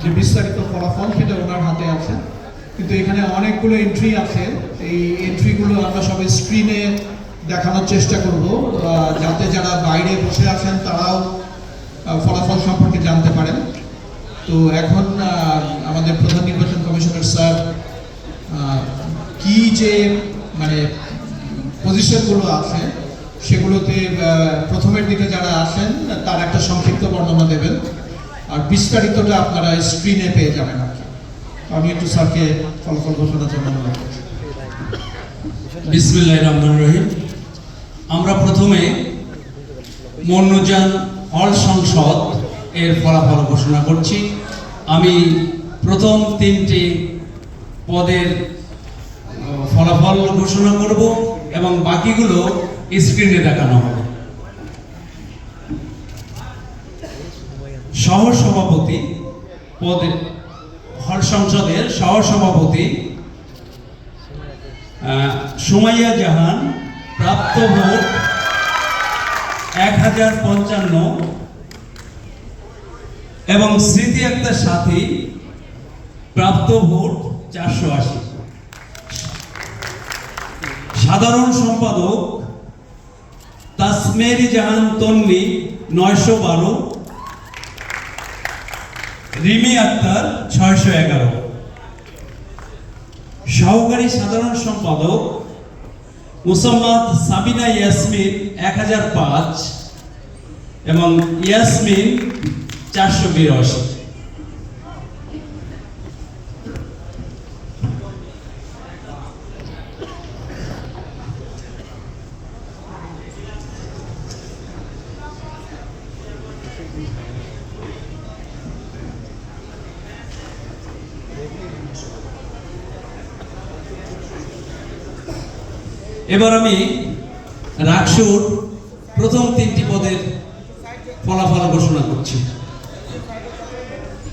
যে বিস্তারিত ফলাফল সেটা ওনার হাতে আছে। কিন্তু এখানে অনেকগুলো এন্ট্রি আছে। এই এন্ট্রিগুলো আমরা সবাই স্ক্রিনে দেখানোর চেষ্টা করব। যাতে যারা বাইরে বসে আছেন তারাও ফলাফল সম্পর্কে জানতে পারেন। তো এখন আমাদের প্রধান নির্বাচন কমিশনার স্যার কি যে মানে পজিশনগুলো আছে, সেগুলোতে প্রথমের দিকে যারা আসেন, তার একটা সংক্ষিপ্ত বর্ণনা দেবেন। আর বিস্তারিতটা আপনারা স্ক্রিনে পেয়ে যাবেন আর আমি একটু স্যারকে ফলাফল ঘোষণার জন্য অনুরোধ করছি বিসমিল্লাহ রহমান রহিম। আমরা প্রথমে মন্নযান হল সংসদ এর ফলাফল ঘোষণা করছি। আমি প্রথম তিনটি পদের ফলাফল ঘোষণা করব এবং বাকিগুলো স্ক্রিনে দেখানো হবে। সহ সভাপতি পদে হল সংসদের সহ সভাপতি আহ, সুমাইয়া জাহান প্রাপ্ত ভোট এক হাজার পঞ্চান্ন এবং স্মৃতি আক্তার সাথী প্রাপ্ত ভোট চারশো আশি। সাধারণ সম্পাদক তাসমেরি জাহান তন্নি নয়শো বারো। রিমি আক্তার, ছয়শো এগারো। সহকারী সাধারণ সম্পাদক, মুসাম্মদ সাবিনা ইয়াসমিন, এক হাজার পাঁচ এবং ইয়াসমিন চারশো বিরাশি। এবার আমি রাকসুর প্রথম তিনটি পদের ফলাফল ঘোষণা করছি।